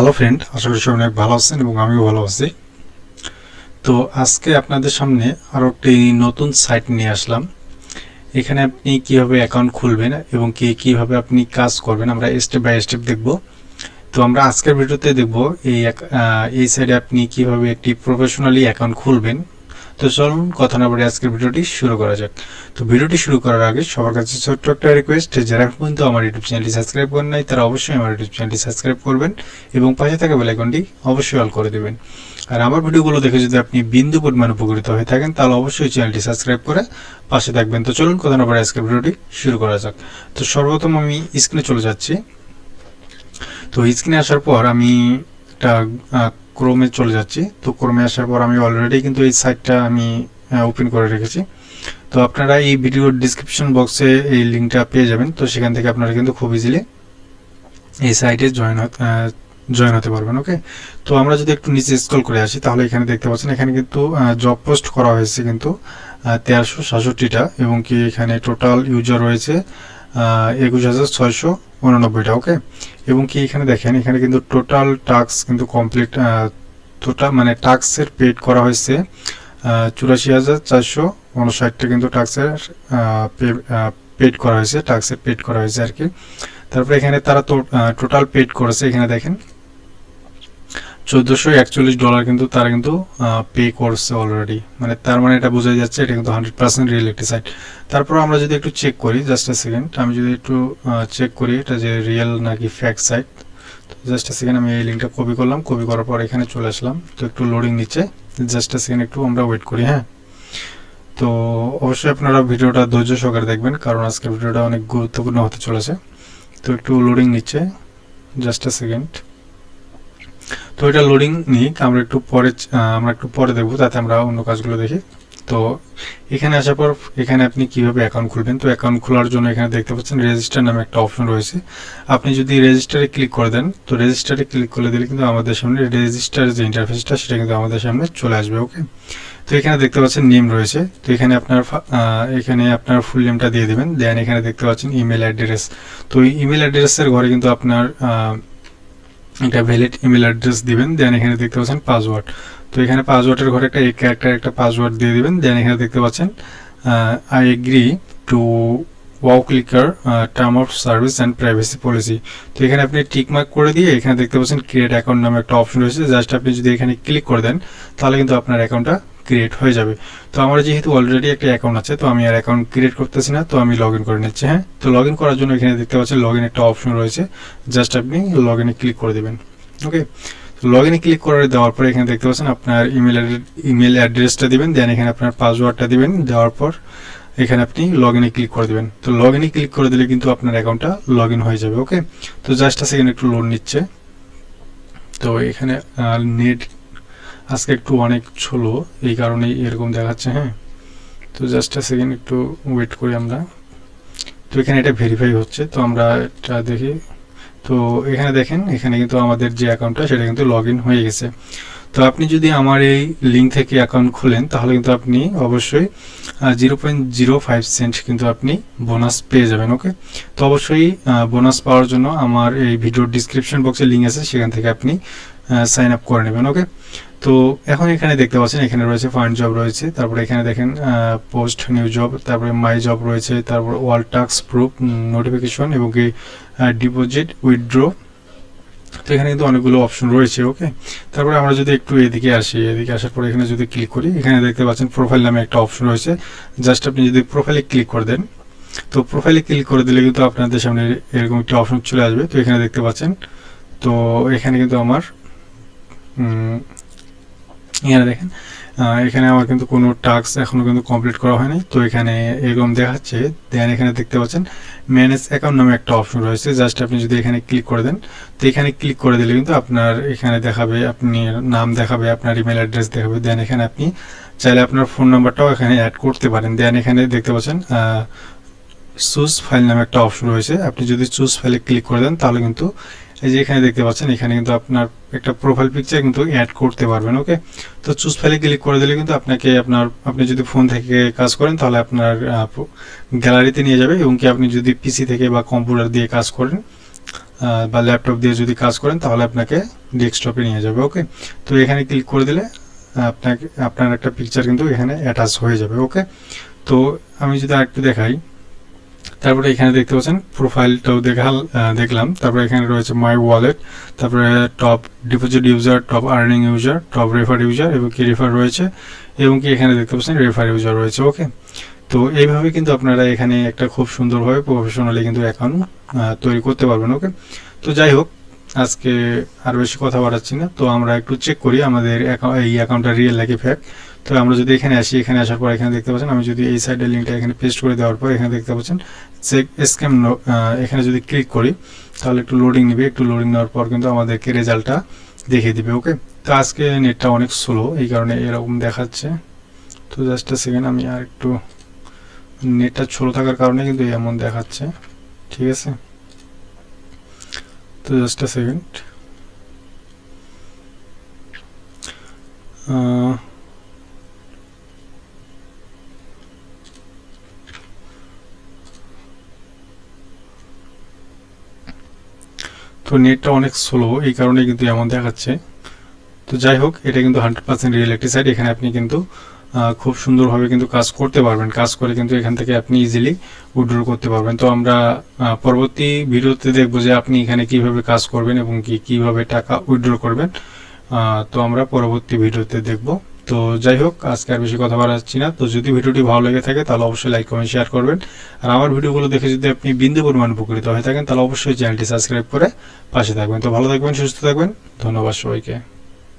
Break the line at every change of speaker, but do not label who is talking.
Hello friend আশা করি সবাই অনেক ভালো আছেন এবং আমিও ভালো আছি। তো আজকে আপনাদের সামনে আরও একটি নতুন সাইট নিয়ে আসলাম। এখানে আপনি কীভাবে অ্যাকাউন্ট খুলবেন এবং কি কীভাবে আপনি কাজ করবেন আমরা স্টেপ বাই স্টেপ দেখব। তো আমরা আজকের ভিডিওতে দেখব এই এই সাইডে আপনি কীভাবে একটি প্রফেশনালি অ্যাকাউন্ট খুলবেন। তো চলুন, কথা না বলে আজকের ভিডিওটি শুরু করা যাক। তো ভিডিওটি শুরু করার আগে সবার কাছে ছোট্ট একটা রিকোয়েস্ট যারা পর্যন্ত আমার ইউটিউব চ্যানেলটি সাবস্ক্রাইব করেন নাই, তারা অবশ্যই আমার ইউটিউব চ্যানেলটি সাবস্ক্রাইব করবেন এবং পাশে থাকা বেল আইকনটি অবশ্যই অল করে দেবেন। আর আমার ভিডিওগুলো দেখে যদি আপনি বিন্দু পরিমাণ উপকৃত হয়ে থাকেন, তাহলে অবশ্যই চ্যানেলটি সাবস্ক্রাইব করে পাশে থাকবেন। তো চলুন, কথা না বলে আজকের ভিডিওটি শুরু করা যাক। তো সর্বপ্রথম আমি স্ক্রিনে চলে যাচ্ছি। তো স্ক্রিনে আসার পর আমি একটা ক্রোমে চলে যাচ্ছি। তো ক্রোমে আসার পর আমি অলরেডি কিন্তু এই সাইটটা আমি ওপেন করে রেখেছি। তো আপনারা এই ভিডিওর ডিসক্রিপশন বক্সে এই লিঙ্কটা পেয়ে যাবেন। তো সেখান থেকে আপনারা কিন্তু খুব ইজিলি এই সাইটে জয়েন জয়েন হতে পারবেন ওকে তো আমরা যদি একটু নিচে স্ক্রল করে আসি, তাহলে এখানে দেখতে পাচ্ছেন, এখানে কিন্তু জব পোস্ট করা হয়েছে কিন্তু তেরোশো সাতষট্টিটা এবং কি এখানে টোটাল ইউজার রয়েছে একুশ হাজার ছয়শো উননব্বইটা ওকে এবং কি এখানে দেখেন, এখানে কিন্তু টোটাল টাস্ক কিন্তু কমপ্লিট টোটাল মানে টাস্কের পেড করা হয়েছে চুরাশি হাজার চারশো উনষাটটা কিন্তু টাক্সের পেড করা হয়েছে টাক্সের পেড করা হয়েছে আর কি। তারপরে এখানে তারা টোটাল পেড করেছে, এখানে দেখেন। চোদ্দোশো একচল্লিশ ডলার কিন্তু তারা কিন্তু পে করছে অলরেডি মানে তার মানে এটা বোঝা যাচ্ছে এটা কিন্তু হান্ড্রেড পার্সেন্ট রিয়েল একটি সাইট তারপর আমরা যদি একটু চেক করি জাস্ট সেকেন্ড আমি যদি একটু চেক করি এটা যে রিয়েল নাকি ফ্যাক্ট সাইট তো জাস্ট সেকেন্ড আমি এই লিঙ্কটা কপি করলাম কপি করার পর এখানে চলে আসলাম। তো একটু লোডিং নিচ্ছে জাস্ট সেকেন্ড একটু আমরা ওয়েট করি হ্যাঁ। তো অবশ্যই আপনারা ভিডিওটা ধৈর্য সহকারে দেখবেন, কারণ আজকের ভিডিওটা অনেক গুরুত্বপূর্ণ হতে চলেছে। তো একটু লোডিং নিচ্ছে জাস্ট এ সেকেন্ড তো এটা লোডিং নিক আমরা একটু পরে আমরা একটু পরে দেখব, তাতে আমরা অন্য কাজগুলো দেখি। তো এখানে আসার পর, এখানে আপনি কীভাবে অ্যাকাউন্ট খুলবেন? তো অ্যাকাউন্ট খোলার জন্য এখানে দেখতে পাচ্ছেন রেজিস্টার নামে একটা অপশন রয়েছে। আপনি যদি রেজিস্টারে ক্লিক করে দেন, তো রেজিস্টারে ক্লিক করে দিলে কিন্তু আমাদের সামনে রেজিস্টার যে ইন্টারফেসটা সেটা কিন্তু আমাদের সামনে চলে আসবে ওকে তো এখানে দেখতে পাচ্ছেন নেম রয়েছে। তো এখানে আপনার এখানে আপনার ফুল নেমটা দিয়ে দেবেন। দেন এখানে দেখতে পাচ্ছেন ইমেল অ্যাড্রেস তো ইমেল অ্যাড্রেসের ঘরে কিন্তু আপনার একটা ভ্যালিড ইমেল অ্যাড্রেস দিবেন দেন এখানে দেখতে পাচ্ছেন পাসওয়ার্ড তো এখানে পাসওয়ার্ডের ঘরে একটা এক ক্যারেক্টার একটা পাসওয়ার্ড দিয়ে দিবেন দেন এখানে দেখতে পাচ্ছেন I agree to wow clicker term of service and privacy policy তো এখানে আপনি টিকমার্ক করে দিয়ে এখানে দেখতে পাচ্ছেন ক্রিয়েট অ্যাকাউন্ট নামে একটা অপশন রয়েছে। জাস্ট আপনি যদি এখানে ক্লিক করে দেন, তাহলে কিন্তু আপনার অ্যাকাউন্টটা ক্রিয়েট হয়ে যাবে। তো আমার যেহেতু অলরেডি একটা অ্যাকাউন্ট আছে, তো আমি আর অ্যাকাউন্ট ক্রিয়েট করতেছি না, তো আমি লগ ইন করে নিচ্ছি হ্যাঁ? তো লগ ইন করার জন্য এখানে দেখতে পাচ্ছেন লগ একটা অপশন রয়েছে। জাস্ট আপনি লগ ইনে ক্লিক করে দেবেন ওকে লগ ইনে ক্লিক করে দেওয়ার পর এখানে দেখতে পাচ্ছেন আপনার ইমেল ইমেল অ্যাড্রেসটা দিবেন দেন এখানে আপনার পাসওয়ার্ডটা দিবেন, দেওয়ার পর এখানে আপনি লগ ইনে ক্লিক করে দেবেন। তো লগ ইনে ক্লিক করে দিলে কিন্তু আপনার অ্যাকাউন্টটা লগ ইন হয়ে যাবে ওকে তো জাস্ট সেকেন্ড একটু লোন নিচ্ছে। তো এখানে নেট আজকে একটু অনেক ছোলো, এই কারণেই এরকম দেখাচ্ছে হ্যাঁ। তো জাস্ট আ সেকেন্ড একটু ওয়েট করি আমরা। তো এখানে এটা ভেরিফাই হচ্ছে, তো আমরা এটা দেখি। তো এখানে দেখেন, এখানে কিন্তু আমাদের যে অ্যাকাউন্টটা সেটা কিন্তু লগ হয়ে গেছে। তো আপনি যদি আমার এই লিঙ্ক থেকে অ্যাকাউন্ট খুলেন, তাহলে কিন্তু আপনি অবশ্যই zero point zero five cent কিন্তু আপনি বোনাস পেয়ে যাবেন ওকে তো অবশ্যই বোনাস পাওয়ার জন্য আমার এই ভিডিওর ডিসক্রিপশন বক্সে লিঙ্ক আছে, সেখান থেকে আপনি সাইন আপ করে নেবেন ওকে তো এখন এখানে দেখতে পাচ্ছেন, এখানে রয়েছে ফান্ড জব রয়েছে, তারপরে এখানে দেখেন পোস্ট নিউ জব তারপরে মাই জব রয়েছে, তারপর ওয়াল টাক্স প্রুফ নোটিফিকেশন এবং কি ডিপোজিট উইথড্র তো এখানে কিন্তু অনেকগুলো অপশন রয়েছে ওকে তারপরে আমরা যদি একটু এদিকে আসি, এদিকে আসার পরে এখানে যদি ক্লিক করি, এখানে দেখতে পাচ্ছেন প্রোফাইল নামে একটা অপশন রয়েছে। জাস্ট আপনি যদি প্রোফাইলে ক্লিক করে দেন, তো প্রোফাইলে ক্লিক করে দিলে কিন্তু আপনাদের সামনে এরকম একটা অপশন চলে আসবে। তো এখানে দেখতে পাচ্ছেন, তো এখানে কিন্তু আমার এখানে দেখেন। এখানে আমার কিন্তু কোনো টাস্ক এখনও কিন্তু কমপ্লিট করা হয়নি। তো এখানে এরকম দেখাচ্ছে। দেন এখানে দেখতে পাচ্ছেন ম্যানেজ অ্যাকাউন্ট নামে একটা অপশন রয়েছে। জাস্ট আপনি যদি এখানে ক্লিক করে দেন, তো এখানে ক্লিক করে দিলে কিন্তু আপনার এখানে দেখাবে, আপনি নাম দেখাবে, আপনার ইমেল অ্যাড্রেস দেখাবে। দেন এখানে আপনি চাইলে আপনার ফোন নাম্বারটাও এখানে অ্যাড করতে পারেন। দেন এখানে দেখতে পাচ্ছেন চুজ ফাইল নামে একটা অপশন রয়েছে। আপনি যদি চুজ ফাইলে ক্লিক করে দেন, তাহলে কিন্তু এই যে এখানে দেখতে পাচ্ছেন, এখানে কিন্তু আপনার একটা প্রোফাইল পিকচার কিন্তু অ্যাড করতে পারবেন ওকে তো চুজ ফাইলে ক্লিক করে দিলে কিন্তু আপনাকে আপনার, আপনি যদি ফোন থেকে কাজ করেন, তাহলে আপনার গ্যালারিতে নিয়ে যাবে এবং কি আপনি যদি পিসি থেকে বা কম্পিউটার দিয়ে কাজ করেন বা ল্যাপটপ দিয়ে যদি কাজ করেন, তাহলে আপনাকে ডেস্কটপে নিয়ে যাবে ওকে তো এখানে ক্লিক করে দিলে আপনাকে, আপনার একটা পিকচার কিন্তু এখানে অ্যাটাচ হয়ে যাবে ওকে তো আমি যদি আরেকটু দেখাই তারপরে এখানে দেখতে পাচ্ছেন প্রোফাইলটাও দেখাল দেখলাম। তারপরে এখানে রয়েছে মাই ওয়ালেট তারপরে top deposit user top earning user top refer user এবং কি রেফার রয়েছে এবং কি এখানে দেখতে পাচ্ছেন রেফার ইউজার রয়েছে ওকে তো এইভাবে কিন্তু আপনারা এখানে একটা খুব সুন্দরভাবে প্রফেশনালি কিন্তু অ্যাকাউন্ট তৈরি করতে পারবেন ওকে তো যাই হোক আজকে আর বেশি কথা বাড়াচ্ছি না। তো আমরা একটু চেক করি আমাদের এই অ্যাকাউন্টটা রিয়েল নাকি ফ্যাক তো আমরা যদি এখানে আসি, এখানে আসার পর এখানে দেখতে পাচ্ছেন, আমি যদি এই সাইডের লিঙ্কটা এখানে পেস্ট করে দেওয়ার পর এখানে দেখতে পাচ্ছেন চেক স্ক্যাম এখানে যদি ক্লিক করি, তাহলে একটু লোডিং নেবে। একটু লোডিং নেওয়ার পর কিন্তু আমাদেরকে রেজাল্টটা দেখিয়ে দিবে ওকে তো আজকে নেটটা অনেক স্লো এই কারণে এরকম দেখাচ্ছে। তো জাস্ট সেকেন্ড আমি আর একটু নেটটা ছোট থাকার কারণে কিন্তু এমন দেখাচ্ছে। ঠিক আছে? তো জাস্ট সেকেন্ড তো নেটটা অনেক স্লো এই কারণে কিন্তু এমন দেখাচ্ছে। তো যাই হোক, এটা কিন্তু হান্ড্রেড পার্সেন্ট রিয়েল একটি সাইট এখানে আপনি কিন্তু খুব সুন্দরভাবে কিন্তু কাজ করতে পারবেন। কাজ করে কিন্তু এখান থেকে আপনি ইজিলি উইড্রো করতে পারবেন। তো আমরা পরবর্তী ভিডিওতে দেখব যে আপনি এখানে কীভাবে কাজ করবেন এবং কি, কীভাবে টাকা উইড্রো করবেন। তো আমরা পরবর্তী ভিডিওতে দেখব। তো যাই হোক, আজকে আর বেশি কথা বাড়াচ্ছি না। তো যদি ভিডিওটি ভালো লেগে থাকে, তাহলে অবশ্যই লাইক কমেন্ট শেয়ার করবেন। আর আমার ভিডিওগুলো দেখে যদি আপনি বিন্দু পরিমাণ উপকৃত হয়ে থাকেন, তাহলে অবশ্যই চ্যানেলটি সাবস্ক্রাইব করে পাশে থাকবেন। তো ভালো থাকবেন, সুস্থ থাকবেন। ধন্যবাদ সবাইকে।